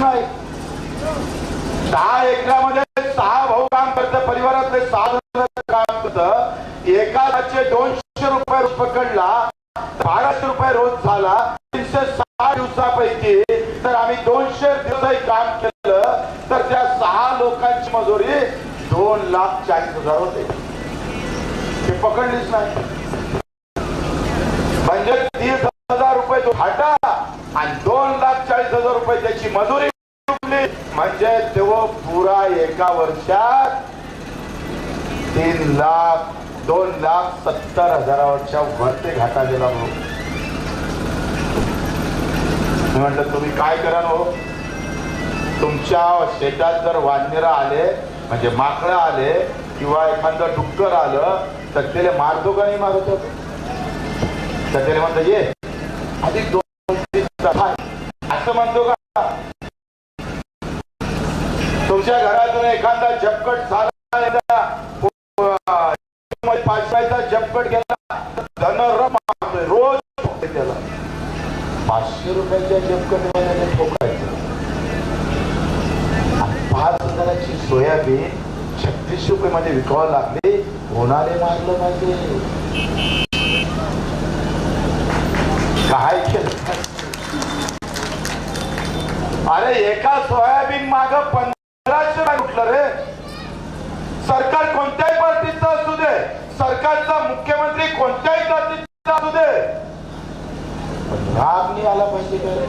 नाही. दहा एकरामध्ये सहा भाऊ काम करत परिवारातले सहा काम करत. एकाचे दोनशे रुपये पकडला बाराशे रुपये रोज झाला तीनशे सहा दिवसापैकी तर आम्ही दोनशे दिवस काम केलं तर त्या सहा लोकांची मजुरी दोन लाख चाळीस हजार होते. ते पकडलीच नाही. म्हणजे तीस हजार रुपये तो घाटा आणि दोन लाख चाळीस हजार रुपये त्याची मजुरी म्हणजे तेव्हा पुरा एका वर्षात तीन लाख दोन लाख सत्तर हजारावरच्या वरती घाटा गेला म्हणून म्हटलं तुम्ही काय करा हो तुमच्या शेतात जर वानर आले म्हणजे माकडं आले किंवा एखादं डुक्कर आलं तर त्याला मारतो का नाही मारतो तर त्याला म्हणतो ये. आधी दोन असं म्हणतो का? तुमच्या घरातून एखादा झपकट झाला पाचव्याचा झपकट गेला तर रमतोय रोज त्याला. पाचशे रुपयाच्या झपकट ठोकायचं पाच हजाराची सोयाबीन छत्तीस रुपये मध्ये विकावं लागले कोणाने मारलं पाहिजे काय केलं अरे एका सोयाबीन माग पंधराशे रुपये उठलं रे सरकार कोणत्याही पार्टीचं असू दे सरकारचा मुख्यमंत्री कोणत्याही जातीचा असू दे पण राग नाही आला पाहिजे का रे?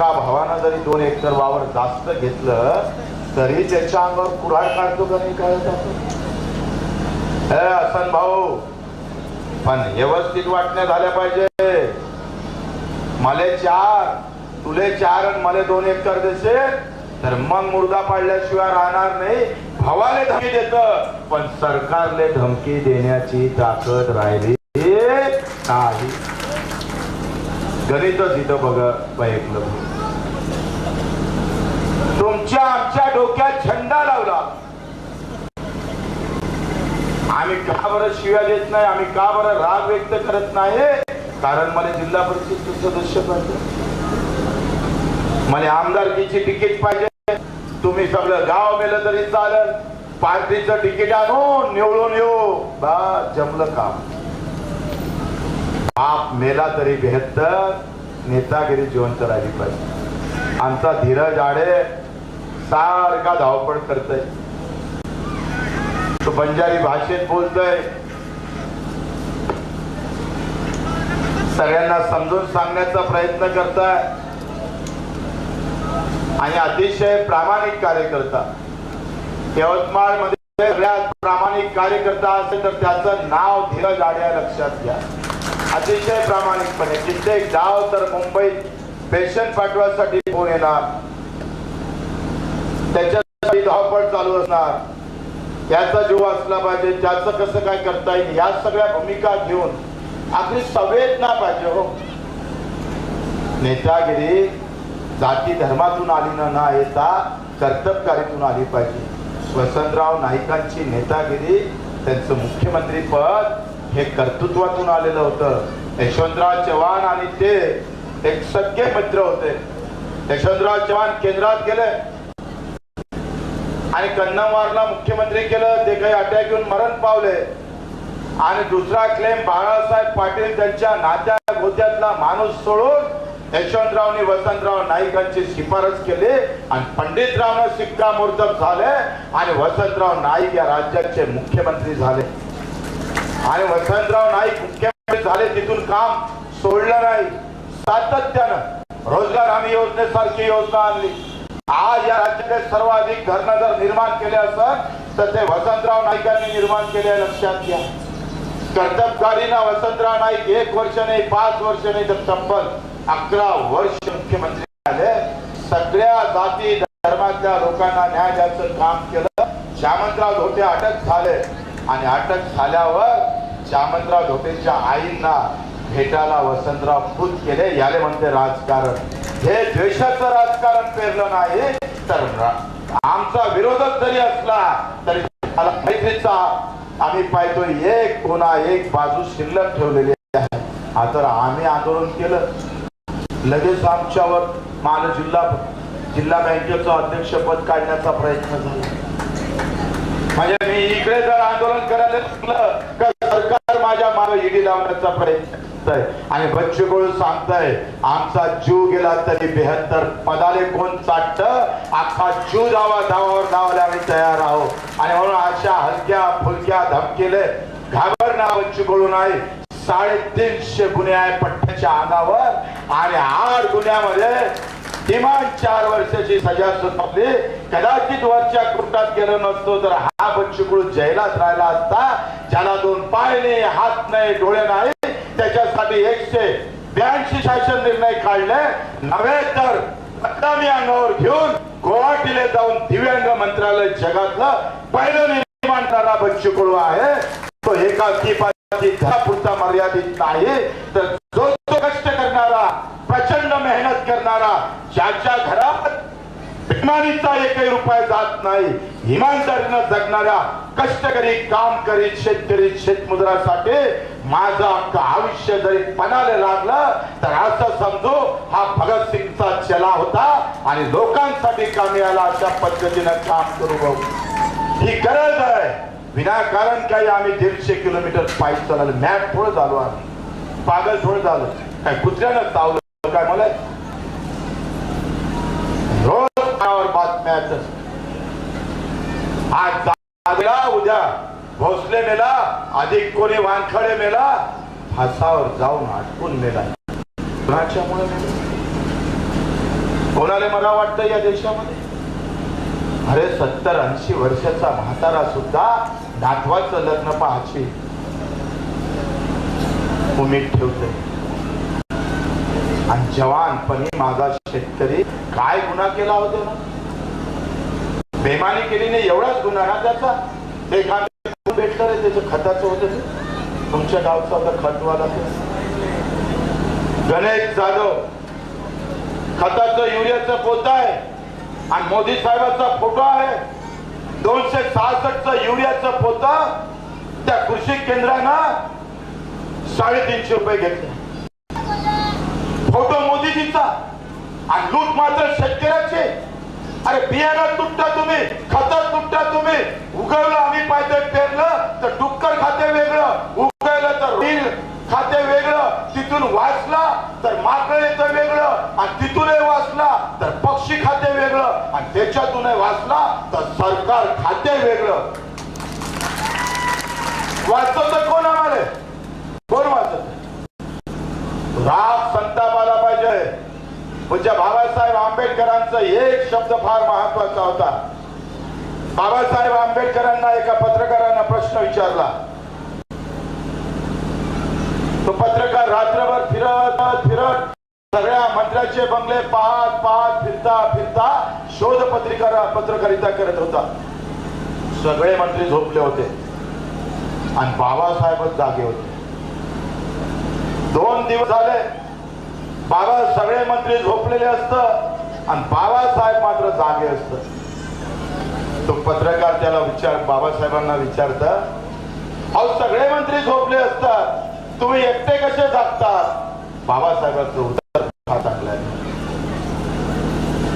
एका भावानं जरी दोन एकर वावर जास्त घेतलं तरी त्याच्या अंगावर कुऱ्हाड काढतो का नाही काढत असन हे भाऊ पण व्यवस्थित वाटण्या झाल्या पाहिजे. मले चार तुले चार आणि मले दोन एकर देशे तर मग मुर्दा पाडल्याशिवाय राहणार नाही. भावाने धमकी देत पण सरकारले धमकी देण्याची ताकद राहिली नाही. गणित इथं बघ ऐकलं तुमच्या आमच्या डोक्यात झेंडा लावला. आम्ही का बरं शिव्या देत नाही? आम्ही का बरं राग व्यक्त करत नाही? कारण मला जिल्हा परिषद सदस्य पाहिजे. मला आमदारकीची तिकीट पाहिजे. तुम्ही सगळं गाव मेलं तरी चालेल. पार्टीचं तिकीट आणून निवडून येऊ. बा जमलं काम. बाप मेला तरी बेहत्तर. नेतागिरी जिवंत राहिली पाहिजे. आमचा धीरज आडे सारखा धावपळ करतय. तो बंजारी भाषेत बोलतोय. सगळ्यांना समजून सांगण्याचा प्रयत्न करताय. आणि अतिशय प्रामाणिक कार्यकर्ता. यवतमाळमध्ये सगळ्यात प्रामाणिक कार्यकर्ता असेल तर त्याचं नाव धीरज गाड्या लक्षात घ्या. अतिशय प्रामाणिकपणे. कित्येक गाव तर मुंबईत पेशंट पाठवासाठी फोन येणार? त्याच्यासाठी धावपळ चालू असणार. त्याचा जीव असला पाहिजे. त्याचं कसं काय करता येईल? या सगळ्या भूमिका घेऊन आपली संवेदना पाहिजे हो. नेतागिरी जाती धर्मातून आली न ना येता कर्तबकारीतून आली पाहिजे. वसंतराव नाईकांची नेतागिरी त्यांचं मुख्यमंत्री पद हे कर्तृत्वातून आलेलं होतं. यशवंतराव चव्हाण आणि ते एक सगळे मित्र होते. यशवंतराव चव्हाण केंद्रात गेले. आणि कन्नमवारला मुख्यमंत्री केलं ते काही अटॅक येऊन मरण पावले. आणि दुसरा क्लेम बाळासाहेब पाटील त्यांच्या नात्या गोत्यातला माणूस सोडून यशवंतरावनी वसंतराव नाईकांची शिफारस केली आणि पंडितरावनं शिक्कामोर्तब झाले आणि वसंतराव नाईक या राज्याचे मुख्यमंत्री झाले. आणि वसंतराव नाईक मुख्यमंत्री झाले तिथून काम सोडलं नाही. सातत्यानं रोजगार हमी योजनेसारखी योजना आणली. आज या राज्यात सर्वाधिक धरणं जर निर्माण केले असत तर ते वसंतराव नाईकांनी निर्माण केले लक्षात घ्या. कर्तबगारीनं वसंतराव नाईक एक वर्ष नाही पाच वर्ष नाही तर तब्बल अकरा वर्ष मुख्यमंत्री झाले. सगळ्या जाती धर्मातल्या लोकांना न्याय द्यायचं काम केलं. श्यामंतराव धोटे अटक झाले. आणि अटक झाल्यावर श्यामंतराव धोटेच्या आईंना भेटायला वसंतराव खुद केले याले म्हणते राजकारण. हे द्वेषाचं राजकारण पेरलं नाही तर आमचा विरोधक जरी असला तरी त्याला मैत्रीचा आम्ही पाहतो एक कोणा एक बाजू शिल्लक ठेवलेली आहे. आता आम्ही आंदोलन केलं. लगेच आमच्यावर मान जिल्हा जिल्हा बँकेचं अध्यक्षपद काढण्याचा प्रयत्न झाला. म्हणजे मी इकडे जर आंदोलन करायला लागलं का सरकार माझ्या मागे ईडी लावण्याचा प्रयत्न सांगताय आणि बच्चू कडू सांगताय आमचा जीव गेला तरी बेहत्तर पदाले कोण चाटत? अख्खा जीव धावा धावावर धावायला आम्ही तयार आहोत. आणि म्हणून अशा हलक्या फुलक्या धमकेले घाबरणार बच्चू कडू नाही साडेतीनशे गुन्हे आहे पठ्ठ्याच्या अंगावर. आणि आठ गुन्ह्यामध्ये किमान चार वर्षाची सजा सुनावली. कदाचित वरच्या कोर्टात गेलो नसतो तर हा बच्चूकुळ जैलात राहिला असता ज्याला दोन पाय नाही हात नाही डोळे नाही त्याच्यासाठी एकशे ब्याऐंशी शासन निर्णय काढले. नव्हे तर बदनामी अंगावर घेऊन गुवाहाटीला जाऊन दिव्यांग मंत्रालय जगातलं पहिलं निर्माण करणारा बच्चू कडू आहे. तो एका पुरता मर्यादित नाही. तर जो तो कष्ट करणारा प्रचंड मेहनत करणारा ज्याच्या घरात बेमानीचा एकही रुपया जात नाही. इमानदारीनं जगणाऱ्या कष्टकरी काम करीत शेतकरी शेतमजुरासाठी माझं अख्खं आयुष्य जरी पणाला लागलं तर असं समजू हा भगतसिंगचा चला होता आणि लोकांसाठी कामी आला अशा पद्धतीनं काम करू भाऊ. ही गरज आहे. विनाकारण काही आम्ही दीडशे किलोमीटर पायी चाललं मॅप थोडं झालो आम्ही. पागल थोडं झालो. काय कुत्र्यानं चावलं. काय मला रोज कानावर बातम्या आज जागला उद्या भोसले मेला अधिक कोणी वानखडे मेला फासावर जाऊन अटकून मेला. कोणाच्यामुळे कोणाला मला वाटतं या देशामध्ये? अरे सत्तर ऐंशी वर्षाचा म्हातारा सुद्धा नातवाचं लग्न पाहायची उमेद ठेवते. आणि जवानपणी माझा शेतकरी काय गुन्हा केला होता? ना बेमानी केली नाही एवढाच गुन्हा ना त्याचा? ते भेटलं रे त्याचं खताचं होतं तुमच्या गावचा आता खतवाला गणेश जाधव खताचं युरियाचं पोत आहे. आणि मोदी साहेबांचा फोटो आहे. दोनशे सहासष्टचं युरियाचं पोत त्या कृषी केंद्रानं साडेतीनशे रुपये घेतले. फोटो मोदीजींचा. आणि लूट मात्र शेतकऱ्याचे. अरे बियाणं तुटता तुम्ही खत तुटता तुम्ही. उगवलं आम्ही पाहिजे पेरलं तर डुक्कर खाते वेगळं उगवलं तर रील खाते वेगळं तिथून वाचला तर माकड येतं वेगळं आणि तिथूनही वाचला तर पक्षी खाते वेगळं आणि त्याच्यातूनही वाचला तर सरकार खाते वेगळं वाचत कोण आम्हाला कोण वाचत राग संताप आला पाहिजे पूज्य बाबासाहेब आंबेडकरांचा एक शब्द फार महत्त्वाचा होता. बाबासाहेब आंबेडकरांना एका पत्रकारानं प्रश्न विचारला. तो पत्रकार रात्रभर फिरत फिरत सगळ्या मंत्र्याचे बंगले पाहत पाहत फिरता फिरता शोध पत्रिका पत्रकारिता करत होता. सगळे मंत्री झोपले होते. आणि बाबासाहेबच जागे होते. दोन दिवस झाले बाबा सगळे मंत्री झोपलेले असत आणि बाबासाहेब मात्र जागे असत. तो पत्रकार त्याला विचार बाबासाहेबांना विचारत अहो सगळे मंत्री झोपले असतात. तुम्ही एकटे कसे जागतात? बाबासाहेबांचं उत्तर हा टाकलंय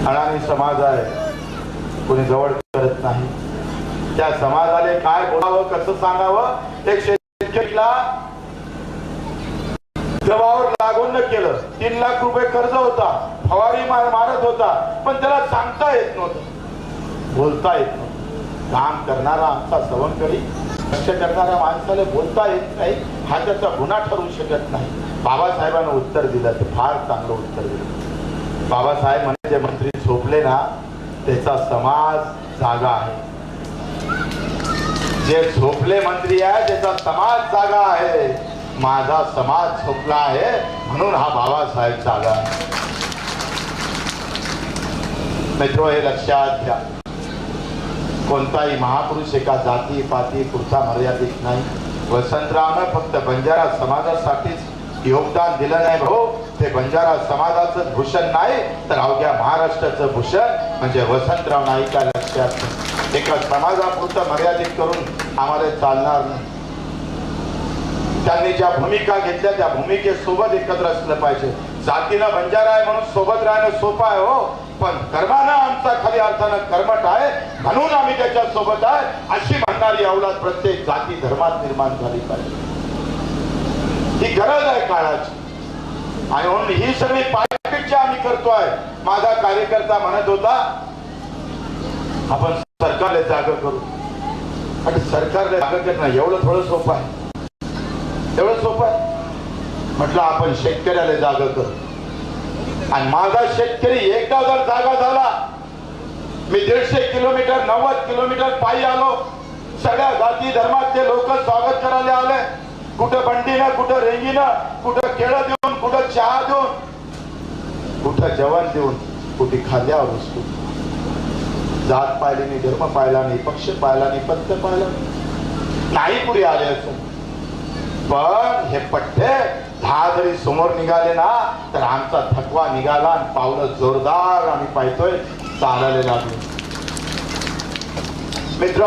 अडाणी समाज आहे. कोणी जवळ करत नाही. त्या समाजाने काय बोलावं कसं सांगावं एक शेतकरीला जबावर लागून न केलं. तीन लाख रुपये कर्ज होता. फवारी मार मारत होता. पण त्याला सांगता येत नव्हतं. बोलता येत नव्हतं. काम करणारा आमचा सवंकडी कष्ट करणाऱ्या माणसाला बोलता येत नाही. हा त्याचा गुन्हा ठरू शकत नाही. बाबासाहेबांना उत्तर दिलं. ते फार चांगलं उत्तर दिलं. बाबासाहेब म्हणजे मंत्री झोपले ना त्याचा समाज जागा आहे. जे झोपले मंत्री आहे त्याचा समाज जागा आहे. माझा समाज स्वप्न आहे म्हणून हा बाबासाहेब जागा आहे मित्रो हे लक्षात घ्या. कोणताही महापुरुष एका जाती पाती पुरता मर्यादित नाही. वसंतरावनं फक्त बंजारा समाजासाठीच योगदान दिलं नाही भाऊ. ते बंजारा समाजाचं भूषण नाही तर अवघ्या महाराष्ट्राचं भूषण म्हणजे वसंतराव नाईका लक्षात एका समाजापुरतं मर्यादित करून आम्हाला चालणार नाही. त्यांनी ज्या भूमिका घेतल्या त्या भूमिकेसोबत एकत्र असलं पाहिजे. जातीनं बंजारा आहे म्हणून सोबत राहणं सोपं आहे हो. पण कर्मानं आमचा खाली अर्थानं कर्मठ आहे म्हणून आम्ही त्याच्या सोबत आहे अशी म्हणणारी अवलाद प्रत्येक जाती धर्मात निर्माण झाली पाहिजे. ही गरज आहे काळाची. आणि म्हणून ही सगळी पायपीट आम्ही करतोय माझा कार्यकर्ता म्हणत होता आपण सरकारला जाग करू. आणि सरकारला जाग करणं एवढं थोडं सोपं आहे. एवढं सोपं आहे. म्हटलं आपण शेतकऱ्याला जाग करू. आणि माझा शेतकरी एकदा जर जागा झाला मी दीडशे किलोमीटर नव्वद किलोमीटर पायी आलो सगळ्या जाती धर्मातले लोक स्वागत करायला आले. कुठं बंडीनं कुठं रेंगीनं कुठं केळं देऊन कुठं चहा देऊन कुठं जेवण देऊन कुठे खाद्यावर वस्तू जात पाहिली नाही धर्म पाहिला नाही पक्ष पाहिला नाही पंथ पाहिला नाही. नाही पुढे आले असं पण हे पठ्ठे दहा जरी समोर निघाले ना तर आमचा थकवा निघाला आणि पावलं जोरदार आम्ही पाहतोय चालले लागलो मित्र